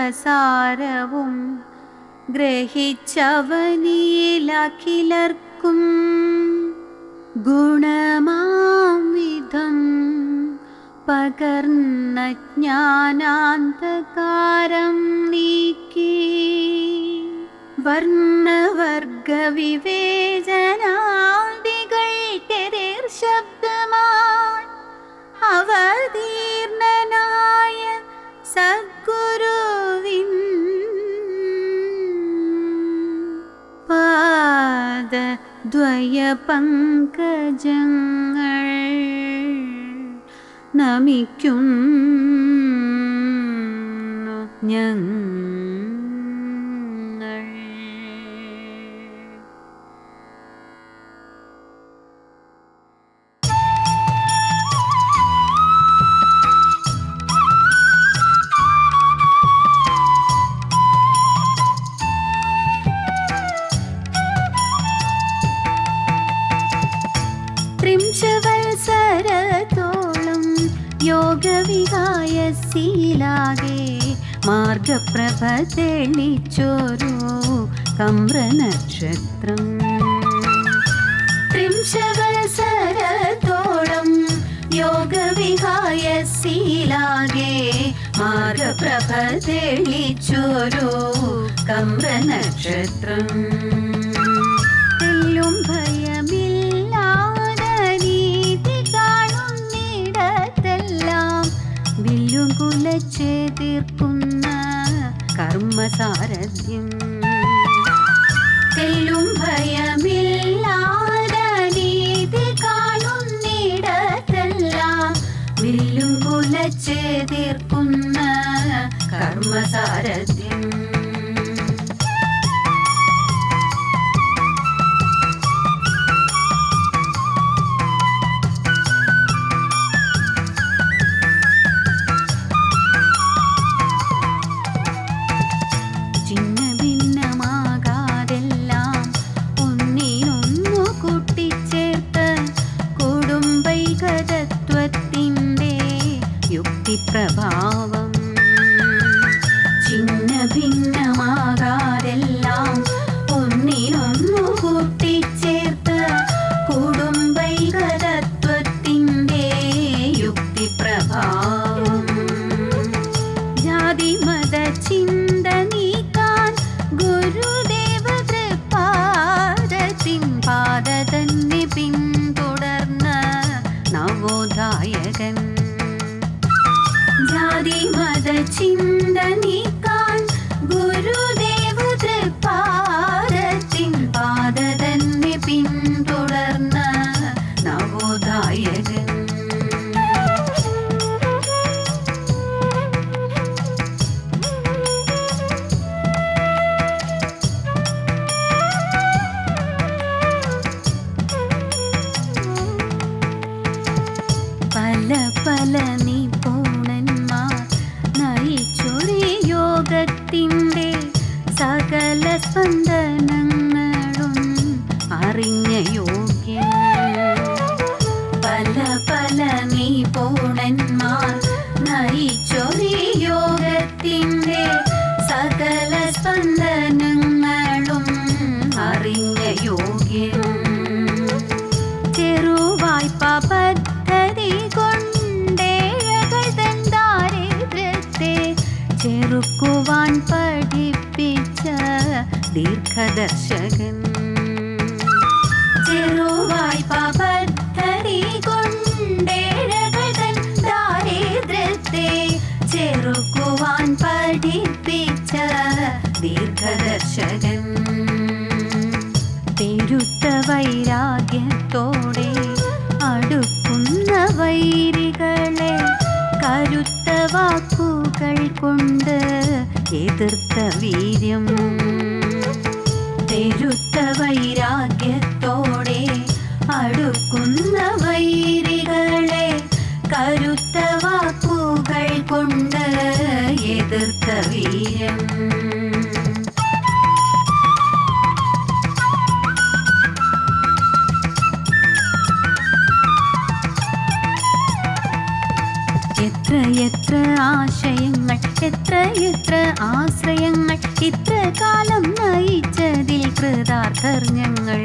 വേദസർവസാരവും ഗ്രഹിച്ചവനിലഖിലർക്കും ഗുണമാം വിധം പകർന്ന ജ്ഞാനാന്തകാരം നീക്കി വർണവർഗ പാദദ്വയ നമിക്കും ഞങ്ങൾ. യോഗവിഹായശീലാകെ മാർഗപ്രഭ തെളിച്ചോരു കമ്രനക്ഷത്രം ത്രിംശവസരത്തോളം യോഗവിഹായശീലാകെ മാർഗപ്രഭ തെളിച്ചോരു കമ്രനക്ഷത്രം കുലച്ചെതിർക്കുന്ന കർമ്മസാരഥ്യം യുക്തിപ്രഭാവം ചിന്ന ഭിന്നമാകാതെല്ലാം സ്പന്ദനങ്ങളും അറിഞ്ഞ യോഗ്യ പല പല നീ നിപുണന്മാർ നയിച്ചൊരു യോഗത്തിന്റെ സകല സ്പന്ദനങ്ങളും ദാരിദ്ര്യത്തെ ചെറുക്കുവാൻ പഠിപ്പിച്ച ദീർഘദർശകൻ. പെരുത്ത വൈരാഗ്യത്തോടെ അടുക്കുന്ന വൈരികളെ കരുത്ത വാക്കുകൾ കൊണ്ട് എതിർത്ത വീര്യം. പെരുത്ത വൈരാഗ്യത്തോടെ അടുക്കുന്ന വൈരികളെ കരുത്ത വാക്കുകൾ കൊണ്ട് എതിർത്ത വീര്യം എത്ര എത്ര ആശയങ്ങൾ എത്ര എത്ര ആശ്രയങ്ങൾ ഇത്ര കാലം നയിച്ചതിൽ കൃതാർത്ഥർ ഞങ്ങൾ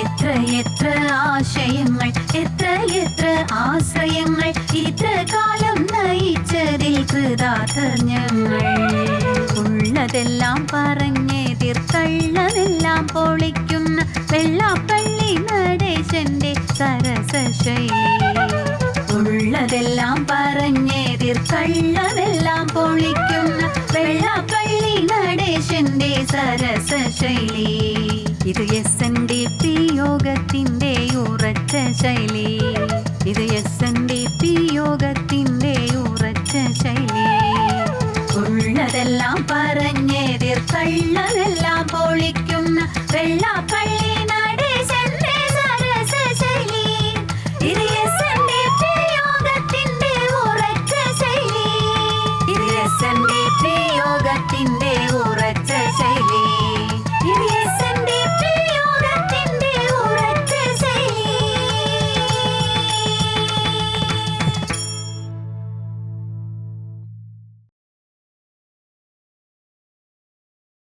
എത്ര എത്ര ആശയങ്ങൾ എത്ര എത്ര ആശ്രയങ്ങൾ ഇത്ര കാലം നയിച്ചതിൽ കൃതാർത്ഥർ ഞങ്ങൾ ഉള്ളതെല്ലാം പറഞ്ഞേ തീർത്തള്ളതെല്ലാം പൊളിക്കുന്ന വെള്ളാപ്പള്ളി നടേശന്റെ സരസശൈലി. ഉള്ളതെല്ലാം പറഞ്ഞേ തീർത്തള്ളതെല്ലാം ശൈലി